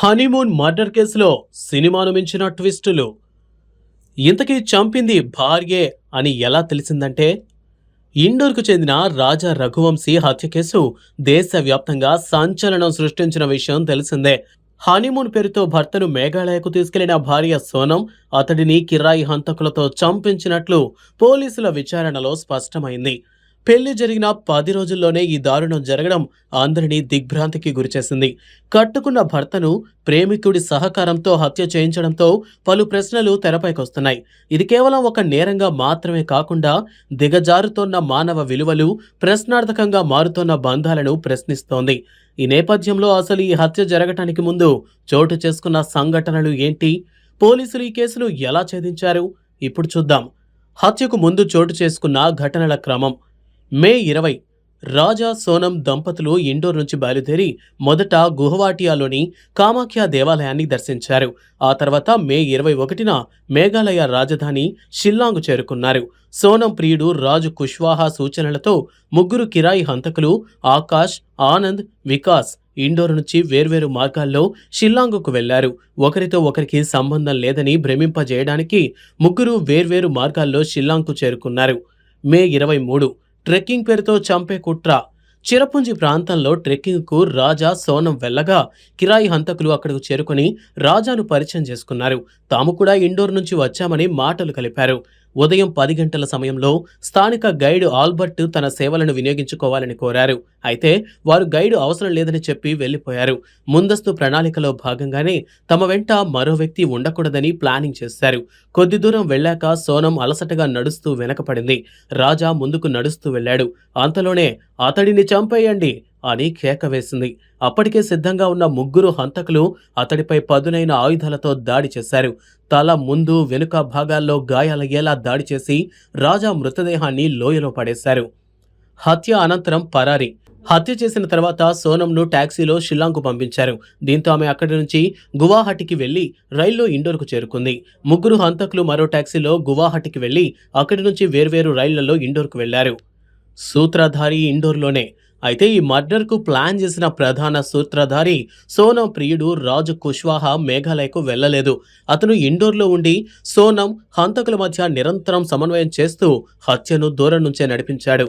Honeymoon murder కేసులో సినిమాను మించిన ట్విస్టులు. ఇంతకీ చంపింది భార్యే అని ఎలా తెలిసిందంటే ఇండోర్కు చెందిన రాజా రఘువంశీ హత్య కేసు దేశవ్యాప్తంగా సంచలనం సృష్టించిన విషయం తెలిసిందే. హనీమూన్ పేరుతో భర్తను మేఘాలయకు తీసుకెళ్ళిన భార్య సోనం అతడిని కిరాయి హంతకులతో చంపించినట్లు పోలీసుల విచారణలో స్పష్టమైంది. పెళ్ళి జరిగిన పది రోజుల్లోనే ఈ దారుణం జరగడం అందరినీ దిగ్భ్రాంతికి గురిచేసింది. కట్టుకున్న భర్తను ప్రేమికుడి సహకారంతో హత్య చేయించడంతో పలు ప్రశ్నలు తెరపైకొస్తున్నాయి. ఇది కేవలం ఒక నేరంగా మాత్రమే కాకుండా దిగజారుతోన్న మానవ విలువలు ప్రశ్నార్థకంగా మారుతోన్న బంధాలను ప్రశ్నిస్తోంది. ఈ నేపథ్యంలో అసలు ఈ హత్య జరగటానికి ముందు చోటు చేసుకున్న సంఘటనలు ఏంటి? పోలీసులు ఈ కేసును ఎలా ఛేదించారు? ఇప్పుడు చూద్దాం. హత్యకు ముందు చోటు చేసుకున్న ఘటనల క్రమం. మే ఇరవై రాజా సోనం దంపతులు ఇండోర్ నుంచి బయలుదేరి మొదట గుహవాటియాలోని కామాఖ్య దేవాలయాన్ని దర్శించారు. ఆ తర్వాత మే ఇరవై ఒకటిన మేఘాలయ రాజధాని షిల్లాంగ్ చేరుకున్నారు. సోనం ప్రియుడు రాజు కుష్వాహా సూచనలతో ముగ్గురు కిరాయి హంతకులు ఆకాష్ ఆనంద్ వికాస్ ఇండోర్ నుంచి వేర్వేరు మార్గాల్లో షిల్లాంగుకు వెళ్ళారు. ఒకరితో ఒకరికి సంబంధం లేదని భ్రమింపజేయడానికి ముగ్గురు వేర్వేరు మార్గాల్లో షిల్లాంగ్కు చేరుకున్నారు. మే ఇరవై మూడు ట్రెక్కింగ్ పేరుతో చంపే కుట్ర. చిరపుంజి ప్రాంతంలో ట్రెక్కింగ్కు రాజా సోనం వెళ్ళగా కిరాయి హంతకులు అక్కడకు చేరుకుని రాజాను పరిచయం చేసుకున్నారు. తాము కూడా ఇండోర్ నుంచి వచ్చామని మాటలు కలిపారు. ఉదయం పది గంటల సమయంలో స్థానిక గైడ్ ఆల్బర్ట్ తన సేవలను వినియోగించుకోవాలని కోరారు. అయితే వారు గైడ్ అవసరం లేదని చెప్పి వెళ్ళిపోయారు ముందస్తు ప్రణాళికలో భాగంగానే తమ వెంట మరో వ్యక్తి ఉండకూడదని ప్లానింగ్ చేశారు. కొద్ది దూరం వెళ్ళాక సోనం అలసటగా నడుస్తూ వెనకపడింది. రాజా ముందుకు నడుస్తూ వెళ్ళాడు. అంతలోనే అతడిని చంపేయండి. అని కేక వేసింది. అప్పటికే సిద్ధంగా ఉన్న ముగ్గురు హంతకులు అతడిపై పదునైన ఆయుధాలతో దాడి చేశారు. తల ముందు వెనుక భాగాల్లో గాయాలయ్యేలా దాడి చేసి రాజా మృతదేహాన్ని లోయలో పడేశారు. హత్య అనంతరం పరారి. హత్య చేసిన తర్వాత సోనంను ట్యాక్సీలో షిల్లాంగ్కు పంపించారు. దీంతో ఆమె అక్కడి నుంచి గువాహటికి వెళ్ళి రైల్లో ఇండోర్కు చేరుకుంది. ముగ్గురు హంతకులు మరో టాక్సీలో గువాహటికి వెళ్ళి అక్కడి నుంచి వేర్వేరు రైళ్ళలో ఇండోర్కు వెళ్ళారు. సూత్రధారి ఇండోర్లోనే. అయితే ఈ మర్డర్కు ప్లాన్ చేసిన ప్రధాన సూత్రధారి సోనం ప్రియుడు రాజు కుష్వాహా మేఘాలయకు వెళ్ళలేదు అతను ఇండోర్లో ఉండి సోనం హంతకుల మధ్య నిరంతరం సమన్వయం చేస్తూ హత్యను దూరం నుంచే నడిపించాడు.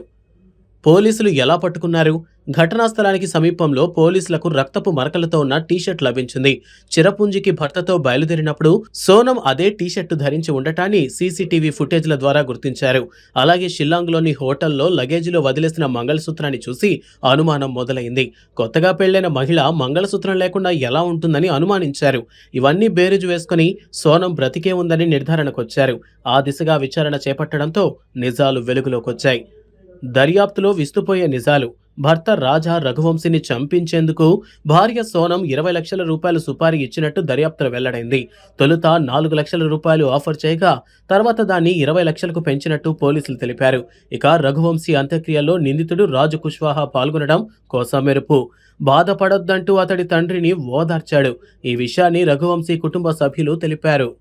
పోలీసులు ఎలా పట్టుకున్నారు? ఘటనా స్థలానికి సమీపంలో పోలీసులకు రక్తపు మరకలతో ఉన్న టీషర్ట్ లభించింది. చిరపుంజికి భర్తతో బయలుదేరినప్పుడు సోనం అదే టీషర్టు ధరించి ఉండటాన్ని సీసీటీవీ ఫుటేజ్ల ద్వారా గుర్తించారు. అలాగే షిల్లాంగ్లోని హోటల్లో లగేజీలో వదిలేసిన మంగళసూత్రాన్ని చూసి అనుమానం మొదలైంది. కొత్తగా పెళ్ళైన మహిళ మంగళసూత్రం లేకుండా ఎలా ఉంటుందని అనుమానించారు. ఇవన్నీ బేరుజు వేసుకుని సోనం బ్రతికే ఉందని నిర్ధారణకొచ్చారు. ఆ దిశగా విచారణ చేపట్టడంతో నిజాలు వెలుగులోకొచ్చాయి. దర్యాప్తులో విస్తుపోయే నిజాలు. భర్త రాజా రఘువంశిని చంపించేందుకు భార్య సోనం ఇరవై లక్షల రూపాయలు సుపారీ ఇచ్చినట్టు దర్యాప్తులో వెల్లడైంది. తొలుత నాలుగు లక్షల రూపాయలు ఆఫర్ చేయగా తర్వాత దాన్ని ఇరవై లక్షలకు పెంచినట్టు పోలీసులు తెలిపారు. ఇక రఘువంశీ అంత్యక్రియల్లో నిందితుడు రాజు కుష్వాహా పాల్గొనడం కోసం మెరుపు బాధపడొద్దంటూ అతడి తండ్రిని ఓదార్చాడు. ఈ విషయాన్ని రఘువంశీ కుటుంబ సభ్యులు తెలిపారు.